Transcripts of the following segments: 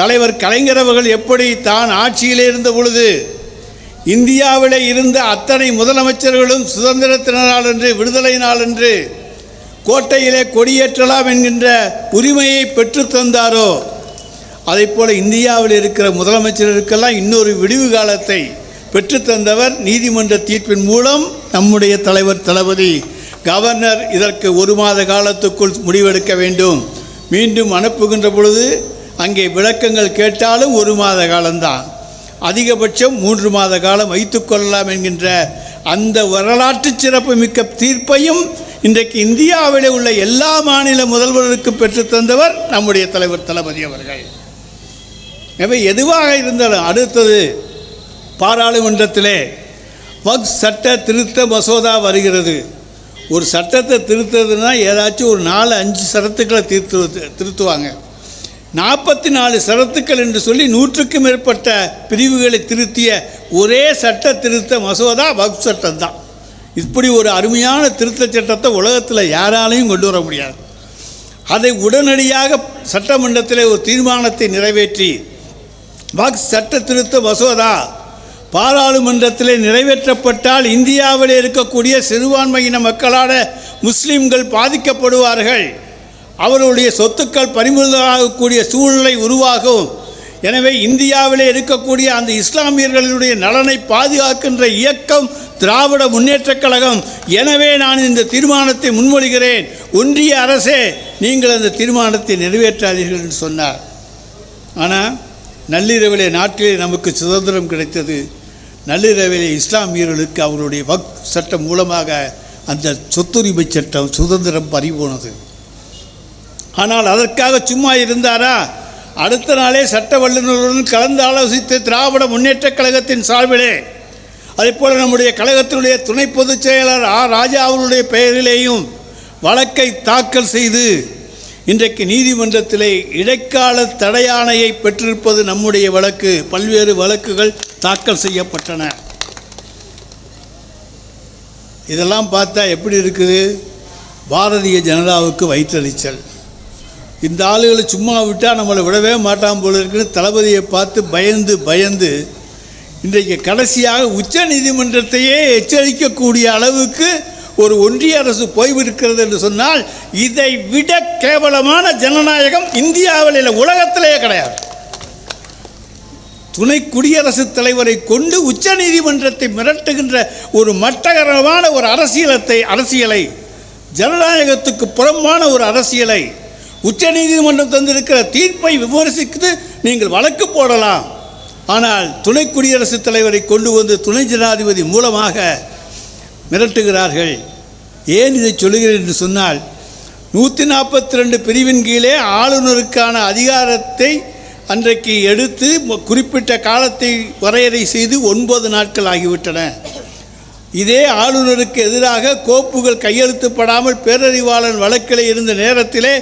தலைவர் கலைஞர் அவர்கள் எப்படி தான் ஆட்சியில் இருந்த பொழுது இந்தியாவிலே இருந்த அத்தனை முதலமைச்சர்களும் சுதந்திரத்தின நாள் என்று விடுதலை நாள் என்று கோட்டையிலே கொடியேற்றலாம் என்கின்ற உரிமையை பெற்று தந்தாரோ அதைப் போல இந்தியாவில் இருக்கிற முதலமைச்சர்களுக்கெல்லாம் இன்னொரு விடிவு காலத்தை பெற்றுத்தந்தவர் நீதிமன்ற தீர்ப்பின் மூலம் நம்முடைய தலைவர் தளபதி. கவர்னர் இதற்கு ஒரு மாத காலத்துக்குள் முடிவெடுக்க வேண்டும். மீண்டும் அனுப்புகின்ற பொழுது அங்கே விளக்கங்கள் கேட்டாலும் ஒரு மாத காலம்தான். அதிகபட்சம் மூன்று மாத காலம் வைத்துக்கொள்ளலாம் என்கின்ற அந்த வரலாற்று சிறப்புமிக்க தீர்ப்பையும் இன்றைக்கு இந்தியாவிலே உள்ள எல்லா மாநில முதல்வர்களுக்கும் பெற்று தந்தவர் நம்முடைய தலைவர் தளபதி அவர்கள். எனவே எதுவாக இருந்தாலும் அடுத்தது பாராளுமன்றத்திலே வக் சட்ட திருத்த மசோதா வருகிறது. ஒரு சட்டத்தை திருத்துறதுன்னா ஏதாச்சும் ஒரு நாலு அஞ்சு சரத்துக்களை திருத்து திருத்துவாங்க. நாற்பத்தி நாலு சரத்துக்கள் என்று சொல்லி நூற்றுக்கும் மேற்பட்ட பிரிவுகளை திருத்திய ஒரே சட்ட திருத்த மசோதா வக் சட்டம் தான் இப்படி ஒரு அருமையான திருத்த சட்டத்தை உலகத்தில் யாராலையும் கொண்டு வர முடியாது. அதை உடனடியாக சட்டமன்றத்தில் ஒரு தீர்மானத்தை நிறைவேற்றி வக் சட்ட திருத்த மசோதா பாராளுமன்றத்தில் நிறைவேற்றப்பட்டால் இந்தியாவில் இருக்கக்கூடிய சிறுபான்மையின மக்களான முஸ்லீம்கள் பாதிக்கப்படுவார்கள். அவர்களுடைய சொத்துக்கள் பறிமுதலாகக்கூடிய சூழ்நிலை உருவாகும். எனவே இந்தியாவிலே இருக்கக்கூடிய அந்த இஸ்லாமியர்களுடைய நலனை பாதுகாக்கின்ற இயக்கம் திராவிட முன்னேற்றக் கழகம். எனவே நான் இந்த தீர்மானத்தை முன்மொழிகிறேன். ஒன்றிய அரசே நீங்கள் அந்த தீர்மானத்தை நிறைவேற்றாதீர்கள் என்று சொன்னார். ஆனால் நள்ளிரவிலே நாட்டிலே நமக்கு சுதந்திரம் கிடைத்தது. நள்ளிரவிலே இஸ்லாமியர்களுக்கு அவருடைய வக் சட்டம் மூலமாக அந்த சொத்துரிமை சட்டம் சுதந்திரம் பறிபோனது. ஆனால் அதற்காக சும்மா இருந்தாரா? அடுத்த நாளே சட்ட வல்லுநர்களுடன் கலந்து ஆலோசித்து திராவிட முன்னேற்றக் கழகத்தின் சார்பிலே. அதேபோல் நம்முடைய கழகத்தினுடைய துணை பொதுச் செயலர் ஆ. ராஜா அவர்களுடைய பெயரிலேயும் வழக்கை தாக்கல் செய்து இன்றைக்கு நீதிமன்றத்திலே இடைக்கால தடையாணையை பெற்றிருப்பது நம்முடைய வழக்கு. பல்வேறு வழக்குகள் தாக்கல் செய்யப்பட்டன. இதெல்லாம் பார்த்தா எப்படி இருக்குது? பாரதிய ஜனதாவுக்கு வயிற்றறிச்சல் இந்த ஆளுகளை சும்மா விட்டால் நம்மளை விடவே மாட்டான் போல இருக்குன்னு தளபதியை பார்த்து பயந்து பயந்து இன்றைக்கு கடைசியாக உச்ச நீதிமன்றத்தையே எச்சரிக்கக்கூடிய அளவுக்கு ஒரு ஒன்றிய அரசு போய்விருக்கிறது என்று சொன்னால் இதை விட கேவலமான ஜனநாயகம் இந்தியாவில் இல்லை உலகத்திலேயே கிடையாது. துணை குடியரசுத் தலைவரை கொண்டு உச்ச நீதிமன்றத்தை மிரட்டுகின்ற ஒரு மட்டகரமான ஒரு அரசியலத்தை அரசியலை ஜனநாயகத்துக்கு புறம்பான ஒரு அரசியலை உச்ச நீதிமன்றம் தந்திருக்கிற தீர்ப்பை விமர்சித்து நீங்கள் வழக்கு போடலாம். ஆனால் துணை குடியரசுத் தலைவரை கொண்டு வந்து துணை ஜனாதிபதி மூலமாக மிரட்டுகிறார்கள். ஏன் இதை சொல்லுகிறேன் என்று சொன்னால் நூற்றி நாற்பத்தி ரெண்டு பிரிவின் கீழே ஆளுநருக்கான அதிகாரத்தை அன்றைக்கு எடுத்து குறிப்பிட்ட காலத்தை வரையறை செய்து ஒன்பது நாட்கள் ஆகிவிட்டன. இதே ஆளுநருக்கு எதிராக கோப்புகள் கையெழுத்துப்படாமல் பேரறிவாளன் வழக்கில் இருந்த நேரத்திலே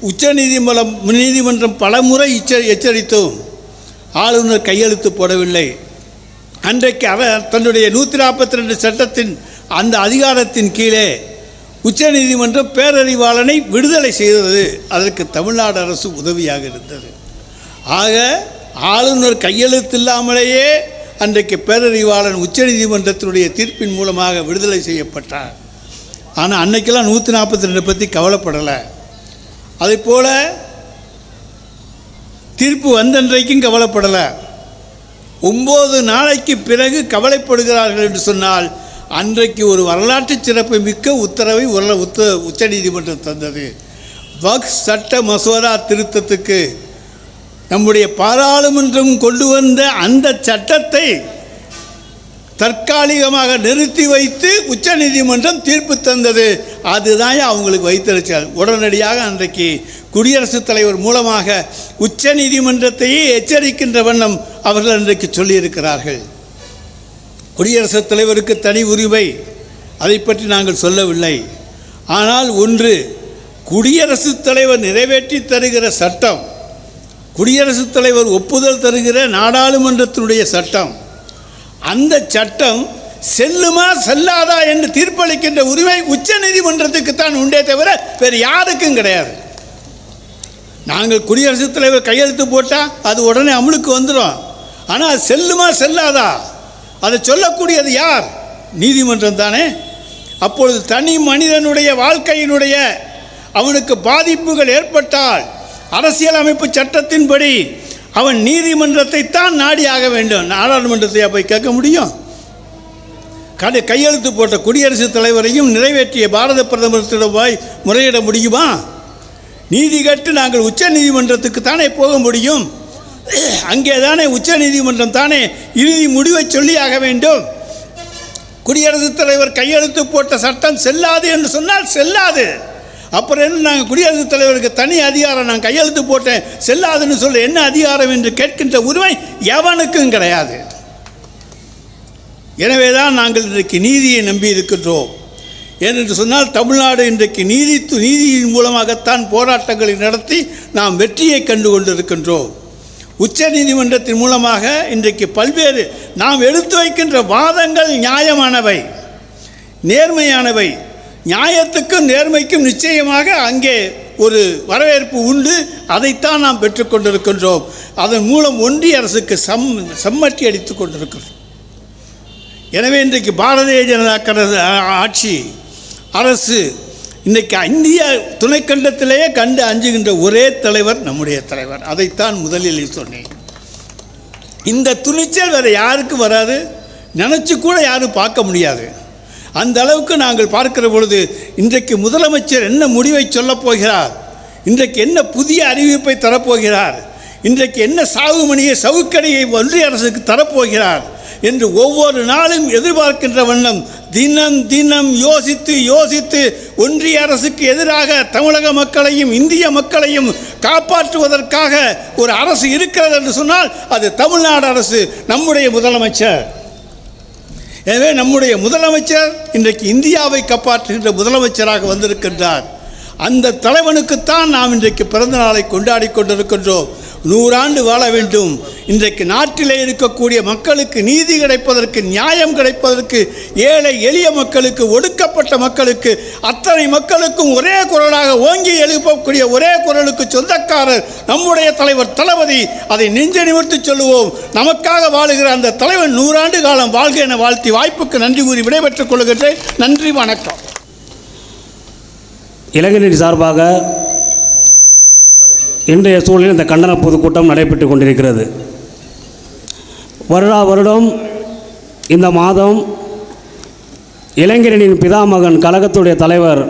உச்ச நீதிமன்றம் நீதிமன்றம் பலமுறை எச்ச எச்சரித்தோம். ஆளுநர் கையெழுத்து போடவில்லை. அன்றைக்கு அவர் தன்னுடைய நூற்றி நாற்பத்தி ரெண்டு சட்டத்தின் அந்த அதிகாரத்தின் கீழே உச்சநீதிமன்றம் பேரறிவாளனை விடுதலை செய்தது. அதற்கு தமிழ்நாடு அரசு உதவியாக இருந்தது. ஆக ஆளுநர் கையெழுத்தில்லாமலேயே அன்றைக்கு பேரறிவாளன் உச்சநீதிமன்றத்தினுடைய தீர்ப்பின் மூலமாக விடுதலை செய்யப்பட்டார். ஆனால் அன்னைக்கெல்லாம் நூற்றி நாற்பத்தி ரெண்டு பற்றி கவலைப்படலை. அதே போல் தீர்ப்பு வந்தன்றைக்கும் கவலைப்படலை. ஒம்பது நாளைக்கு பிறகு கவலைப்படுகிறார்கள் என்று சொன்னால் அன்றைக்கு ஒரு வரலாற்று சிறப்பு மிக்க உத்தரவை உள்ள உத்த உச்சநீதிமன்றம் தந்தது. வக் சட்ட மசோதா திருத்தத்துக்கு நம்முடைய பாராளுமன்றம் கொண்டு வந்த அந்த சட்டத்தை தற்காலிகமாக நிறுத்தி வைத்து உச்சநீதிமன்றம் தீர்ப்பு தந்தது. அதுதான் அவங்களுக்கு வைத்தறிச்சல். உடனடியாக அன்றைக்கு குடியரசுத் தலைவர் மூலமாக உச்சநீதிமன்றத்தையே எச்சரிக்கின்ற வண்ணம் அவர்கள் அன்றைக்கு சொல்லியிருக்கிறார்கள். குடியரசுத் தலைவருக்கு தனி உரிமை அதை பற்றி நாங்கள் சொல்லவில்லை. ஆனால் ஒன்று குடியரசுத் தலைவர் நிறைவேற்றி தருகிற சட்டம் குடியரசுத் தலைவர் ஒப்புதல் தருகிற நாடாளுமன்றத்தினுடைய சட்டம். அந்த சட்டம் செல்லுமா செல்லாதா என்று தீர்ப்பளிக்கின்ற உரிமை உச்ச நீதிமன்றத்துக்கு தான் உண்டே தவிர வேறு யாருக்கும் கிடையாது. நாங்கள் குடியரசுத் தலைவர் கையெழுத்து போட்டால் அது உடனே அமலுக்கு வந்துடும் ஆனால் அது செல்லுமா செல்லாதா? அதை சொல்லக்கூடியது யார்? நீதிமன்றம் தானே. அப்பொழுது தனி மனிதனுடைய வாழ்க்கையினுடைய அவனுக்கு பாதிப்புகள் ஏற்பட்டால் அரசியலமைப்பு சட்டத்தின்படி அவன் நீதிமன்றத்தை தான் நாடி ஆக வேண்டும். நாடாளுமன்றத்தை போய் கேட்க முடியும்? கடை கையெழுத்து போட்ட குடியரசுத் தலைவரையும் நிறைவேற்றிய பாரத பிரதமரத்திடம் போய் முறையிட முடியுமா? நீதி கேட்டு நாங்கள் உச்ச நீதிமன்றத்துக்கு தானே போக முடியும்? அங்கே தானே உச்ச நீதிமன்றம் தானே இறுதி முடிவை சொல்லி ஆக வேண்டும்? குடியரசுத் தலைவர் கையெழுத்து போட்ட சட்டம் செல்லாது என்று சொன்னால் செல்லாது. அப்புறம் என்ன நாங்கள் குடியரசுத் தலைவருக்கு தனி அதிகாரம் நான் கையெழுத்து போட்டேன். செல்லாதுன்னு சொல்ல என்ன அதிகாரம் என்று கேட்கின்ற உரிமை எவனுக்கும் கிடையாது. எனவே தான் நாங்கள் இன்றைக்கு நீதியை நம்பி இருக்கின்றோம் ஏனென்று சொன்னால் தமிழ்நாடு இன்றைக்கு நீதி நீதியின் மூலமாகத்தான் போராட்டங்களை நடத்தி நாம் வெற்றியை கண்டு கொண்டிருக்கின்றோம் உச்ச நீதிமன்றத்தின் மூலமாக இன்றைக்கு பல்வேறு நாம் எடுத்து வைக்கின்ற வாதங்கள் நியாயமானவை நேர்மையானவை. நியாயத்துக்கும் நேர்மைக்கும் நிச்சயமாக அங்கே ஒரு வரவேற்பு உண்டு. அதைத்தான் நாம் பெற்றுக்கொண்டிருக்கின்றோம் அதன் மூலம் ஒன்றிய அரசுக்கு சம் சம்மட்டி அடித்துக் கொண்டிருக்கிறோம். எனவே இன்றைக்கு பாரதிய ஜனதா கட ஆட்சி அரசு இன்றைக்கு இந்திய துணைக்கண்டத்திலேயே கண்டு அஞ்சுகின்ற ஒரே தலைவர் நம்முடைய தலைவர். அதைத்தான் முதலில் சொன்னேன். இந்த துணிச்சல் வேறு யாருக்கும் வராது. நினச்சி கூட யாரும் பார்க்க முடியாது. அந்த அளவுக்கு நாங்கள் பார்க்கிற பொழுது இன்றைக்கு முதலமைச்சர் என்ன முடிவை சொல்லப் போகிறார்? இன்றைக்கு என்ன புதிய அறிவிப்பை தரப்போகிறார்? இன்றைக்கு என்ன சாகுமணியை சவுக்கடையை ஒன்றிய அரசுக்கு தரப்போகிறார்? என்று ஒவ்வொரு நாளும் எதிர்பார்க்கின்ற வண்ணம் தினம் தினம் யோசித்து யோசித்து ஒன்றிய அரசுக்கு எதிராக தமிழக மக்களையும் இந்திய மக்களையும் காப்பாற்றுவதற்காக ஒரு அரசு இருக்கிறது என்று சொன்னால் அது தமிழ்நாடு அரசு நம்முடைய முதலமைச்சர். எனவே நம்முடைய முதலமைச்சர் இன்றைக்கு இந்தியாவை காப்பாற்றுகின்ற முதலமைச்சராக வந்திருக்கின்றார். அந்த தலைவனுக்குத்தான் நாம் இன்றைக்கு பிறந்த நாளை கொண்டாடி கொண்டிருக்கின்றோம். நூறாண்டு வாழ வேண்டும். இன்றைக்கு நாட்டிலே இருக்கக்கூடிய மக்களுக்கு நீதி கிடைப்பதற்கு நியாயம் கிடைப்பதற்கு ஏழை எளிய மக்களுக்கு ஒடுக்கப்பட்ட மக்களுக்கு அத்தனை மக்களுக்கும் ஒரே குரலாக ஓங்கி எழுப்பக்கூடிய ஒரே குரலுக்கு சொந்தக்காரர் நம்முடைய தலைவர் தளபதி. அதை நெஞ்ச நிமிர்த்து சொல்லுவோம். நமக்காக வாழுகிற அந்த தலைவன் நூறாண்டு காலம் வாழ்க என வாழ்த்தி வாய்ப்புக்கு நன்றி கூறி விடைபெற்றுக் கொள்கின்றேன். நன்றி வணக்கம். இளைஞரின் சார்பாக இன்றைய சூழலில் இந்த கண்டன பொதுக்கூட்டம் நடைபெற்று கொண்டிருக்கிறது. வருடா வருடம் இந்த மாதம் இளைஞரனின் பிதாமகன் கழகத்துடைய தலைவர்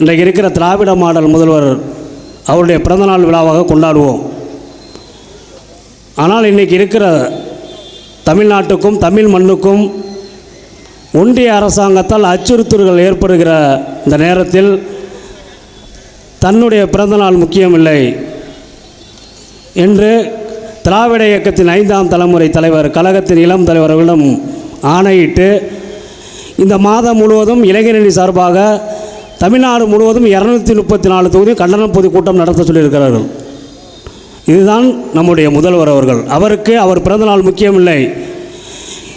இன்றைக்கு இருக்கிற திராவிட மாடல் முதல்வர் அவருடைய பிறந்தநாள் விழாவாக கொண்டாடுவோம். ஆனால் இன்றைக்கி இருக்கிற தமிழ்நாட்டுக்கும் தமிழ் மண்ணுக்கும் ஒன்றிய அரசாங்கத்தால் அச்சுறுத்தல்கள் ஏற்படுகிற இந்த நேரத்தில் தன்னுடைய பிறந்தநாள் முக்கியமில்லை. என்று திராவிட இயக்கத்தின் ஐந்தாம் தலைமுறை தலைவர் கழகத்தின் இளம் தலைவர்களிடம் ஆணையிட்டு இந்த மாதம் முழுவதும் இளைஞரணி சார்பாக தமிழ்நாடு முழுவதும் இரநூத்தி முப்பத்தி நாலு தொகுதி கண்டன பொதுக்கூட்டம் நடத்த சொல்லியிருக்கிறார்கள். இதுதான் நம்முடைய முதல்வர் அவர்கள். அவருக்கு அவர் பிறந்தநாள் முக்கியமில்லை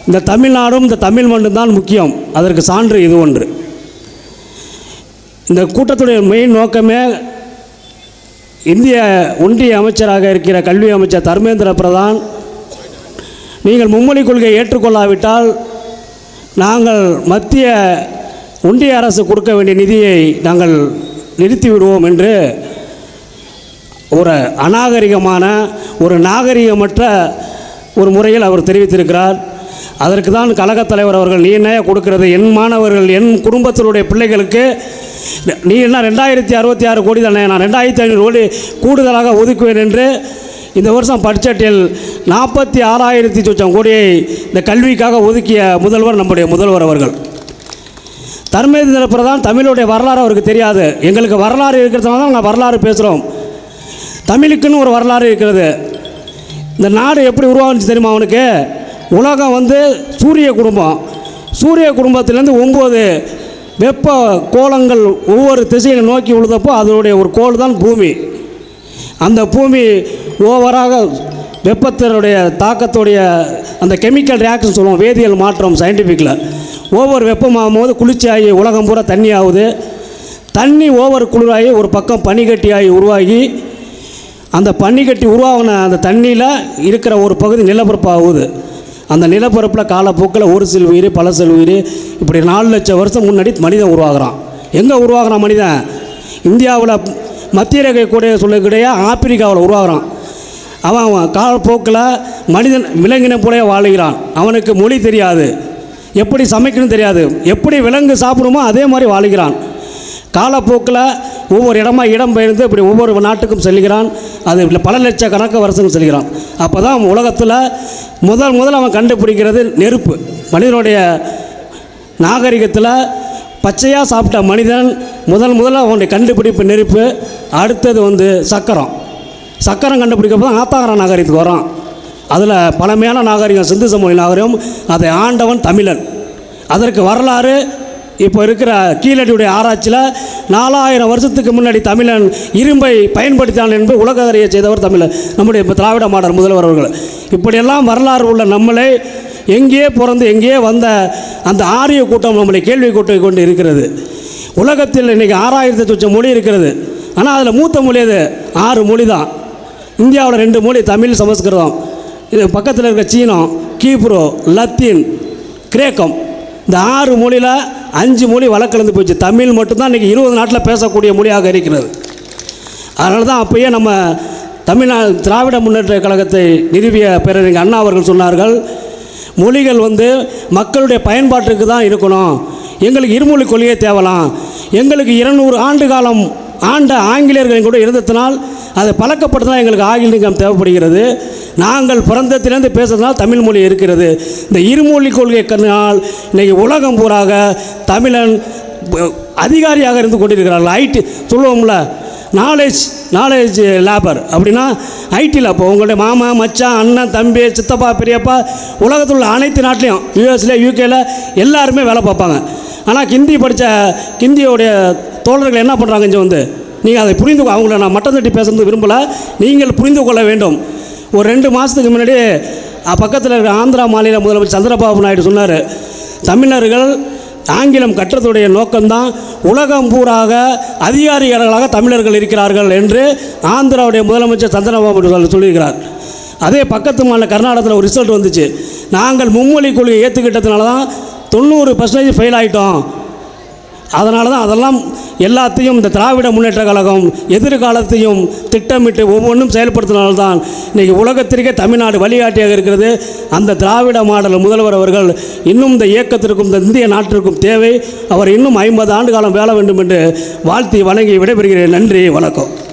இந்த தமிழ்நாடும் இந்த தமிழ் மட்டும்தான் முக்கியம். அதற்கு சான்று இது ஒன்று. இந்த கூட்டத்துடைய மெயின் நோக்கமே இந்திய ஒன்றிய அமைச்சராக இருக்கிற கல்வி அமைச்சர் தர்மேந்திர பிரதான் நீங்கள் மும்மொழி கொள்கையை ஏற்றுக்கொள்ளாவிட்டால் நாங்கள் மத்திய ஒன்றிய அரசு கொடுக்க வேண்டிய நிதியை நாங்கள் நிறுத்தி விடுவோம் என்று ஒரு அநாகரிகமான ஒரு நாகரிகமற்ற ஒரு முறையில் அவர் தெரிவித்திருக்கிறார். அதற்கு தான் கழகத் தலைவர் அவர்கள் நீ என்ன கொடுக்கிறது? என் மாணவர்கள் என் குடும்பத்தினுடைய பிள்ளைகளுக்கு நீ என்ன ரெண்டாயிரத்தி அறுபத்தி ஆறு கோடி தானே? நான் ரெண்டாயிரத்தி ஐநூறு கோடி கூடுதலாக ஒதுக்குவேன் என்று இந்த வருஷம் பட்ஜெட்டில் நாற்பத்தி ஆறாயிரத்தி சொச்சம் கோடியை இந்த கல்விக்காக ஒதுக்கிய முதல்வர் நம்முடைய முதல்வர் அவர்கள். தர்மேந்திர பிரதான் தமிழுடைய வரலாறு அவருக்கு தெரியாது. எங்களுக்கு வரலாறு இருக்கிறதுனால தான் நாங்கள் வரலாறு பேசுகிறோம் தமிழுக்குன்னு ஒரு வரலாறு இருக்கிறது. இந்த நாடு எப்படி உருவாகுச்சு தெரியுமா அவனுக்கு? உலகம் வந்து சூரிய குடும்பம். சூரிய குடும்பத்திலேருந்து ஒம்பது வெப்ப கோலங்கள் ஒவ்வொரு திசையை நோக்கி உழுதப்போ அதனுடைய ஒரு கோல் தான் பூமி. அந்த பூமி ஓவராக வெப்பத்தினுடைய தாக்கத்துடைய அந்த கெமிக்கல் ரியாக்ஷன் சொல்லுவோம் வேதியியல் மாற்றம் சயின்டிஃபிக்கில் ஓவர் வெப்பமாகும் போது குளிர்ச்சியாகி உலகம் பூரா தண்ணி ஆகுது. தண்ணி ஓவர் குளிராகி ஒரு பக்கம் பனிக்கட்டியாகி உருவாகி அந்த பனிக்கட்டி உருவாகின அந்த தண்ணியில் இருக்கிற ஒரு பகுதி நிலப்பரப்பாகுது. அந்த நிலப்பரப்பில் காலப்போக்கில் ஒரு சில உயிர் பல சில உயிர் இப்படி நாலு லட்சம் வருஷம் முன்னாடி மனிதன் உருவாகிறான். எங்கே உருவாகிறான் மனிதன்? இந்தியாவில் மத்திய ரேகை கூட சொல்லக்கூடிய ஆப்பிரிக்காவில் உருவாகிறான். அவன் அவன் காலப்போக்கில் மனிதன் விலங்கின போலே வாழுகிறான். அவனுக்கு மொழி தெரியாது. எப்படி சமைக்கணும் தெரியாது. எப்படி விலங்கு சாப்பிடுமோ அதே மாதிரி வாழுகிறான். காலப்போக்கில் ஒவ்வொரு இடமா இடம் பெயர்ந்து இப்படி ஒவ்வொரு நாட்டுக்கும் செல்கிறான். அது பல லட்சக்கணக்கு வருஷங்கள் செல்கிறான். அப்போ தான் உலகத்தில் முதல் முதல் அவன் கண்டுபிடிக்கிறது நெருப்பு. மனிதனுடைய நாகரிகத்தில் பச்சையாக சாப்பிட்ட மனிதன் முதல் முதல்ல அவனுடைய கண்டுபிடிப்பு நெருப்பு. அடுத்தது வந்து சக்கரம். சக்கரம் கண்டுபிடிக்கப்போ தான் ஆத்தாகர நாகரிகத்துக்கு வரான் அதில் பழமையான நாகரிகம் சிந்து சமொழி நாகரிகம். அதை ஆண்டவன் தமிழன். அதற்கு வரலாறு இப்போ இருக்கிற கீழடியுடைய ஆராய்ச்சியில் நாலாயிரம் வருஷத்துக்கு முன்னாடி தமிழன் இரும்பை பயன்படுத்தினான் என்பது உலக செய்தவர் தமிழன் நம்முடைய இப்போ திராவிட மாடல் முதல்வர் அவர்கள். இப்படியெல்லாம் வரலாறு உள்ள நம்மளை எங்கேயே பிறந்து எங்கேயே வந்த அந்த ஆரிய கூட்டம் நம்மளை கேள்வி கூட்டம் கொண்டு இருக்கிறது. உலகத்தில் இன்றைக்கி ஆறாயிரத்தி சொச்சம் மொழி இருக்கிறது. ஆனால் அதில் மூத்த மொழி அது ஆறு மொழி தான் இந்தியாவில் ரெண்டு மொழி தமிழ் சமஸ்கிருதம். இது பக்கத்தில் இருக்க சீனம் கீப்ரோ லத்தீன் கிரேக்கம். இந்த ஆறு மொழியில் அஞ்சு மொழி வழக்கலந்து போச்சு. தமிழ் மட்டும்தான் இன்றைக்கி இருபது நாட்டில் பேசக்கூடிய மொழியாக இருக்கிறது. அதனால தான் அப்பயே நம்ம தமிழ்நாடு திராவிட முன்னேற்ற கழகத்தை நிறுவிய பேரறிஞர் அண்ணா அவர்கள் சொன்னார்கள் மொழிகள் வந்து மக்களுடைய பயன்பாட்டுக்கு தான் இருக்கணும். எங்களுக்கு இருமொழி கொள்கையே தேவலாம். எங்களுக்கு இருநூறு ஆண்டு காலம் ஆண்ட ஆங்கிலேயர்கள் கூட இருந்ததினால் அதை பழக்கப்படுத்தினால் எங்களுக்கு ஆங்கிலம் தேவைப்படுகிறது. நாங்கள் பிறந்தத்திலேருந்து பேசுறதுனால தமிழ் மொழி இருக்கிறது. இந்த இருமொழி கொள்கை கண்ணால் இன்றைக்கி உலகம் பூராக தமிழன் அதிகாரியாக இருந்து கொண்டிருக்கிறார்கள். ஐடி சொல்லுவோம்ல நாலேஜ் நாலேஜ் லேபர் அப்படின்னா ஐடியில் அப்போ உங்களுடைய மாமா மச்சான் அண்ணன் தம்பி சித்தப்பா பெரியப்பா உலகத்தில் உள்ள அனைத்து நாட்டிலையும் யூஎஸ்ல யூகேல எல்லாருமே வேலை பார்ப்பாங்க. ஆனால் ஹிந்தி படித்த ஹிந்தியோடைய தோழர்கள் என்ன பண்ணுறாங்க இங்கே வந்து? நீங்கள் அதை புரிந்து அவங்கள நான் மட்டம் தட்டி பேசுறது விரும்பலை. நீங்கள் புரிந்து கொள்ள வேண்டும். ஒரு ரெண்டு மாதத்துக்கு முன்னாடி பக்கத்தில் இருக்கிற ஆந்திரா மாநில முதலமைச்சர் சந்திரபாபு நாயுடு சொன்னார் தமிழர்கள் ஆங்கிலம் கற்றதுடைய நோக்கம்தான் உலகம் பூராக அதிகாரிகளாக தமிழர்கள் இருக்கிறார்கள் என்று ஆந்திராவுடைய முதலமைச்சர் சந்திரபாபு சொல்லியிருக்கிறார். அதே பக்கத்து மாநில கர்நாடகத்தில் ஒரு ரிசல்ட் வந்துச்சு. நாங்கள் மும்மொழி கொள்கையை ஏற்றுக்கிட்டதுனால தான் தொண்ணூறு பர்சன்டேஜ் ஃபெயில் ஆகிட்டோம் அதனால தான் அதெல்லாம் எல்லாத்தையும் இந்த திராவிட முன்னேற்ற கழகம் எதிர்காலத்தையும் திட்டமிட்டு ஒவ்வொன்றும் செயல்படுத்தினால்தான் இன்றைக்கி உலகத்திற்கே தமிழ்நாடு வழிகாட்டியாக இருக்கிறது. அந்த திராவிட மாடல் முதல்வர் அவர்கள் இன்னும் இந்த இயக்கத்திற்கும் இந்த இந்திய நாட்டிற்கும் தேவை. அவர் இன்னும் ஐம்பது ஆண்டு காலம் வேல வேண்டும் என்று வாழ்த்தி வணங்கி விடைபெறுகிறேன். நன்றி வணக்கம்.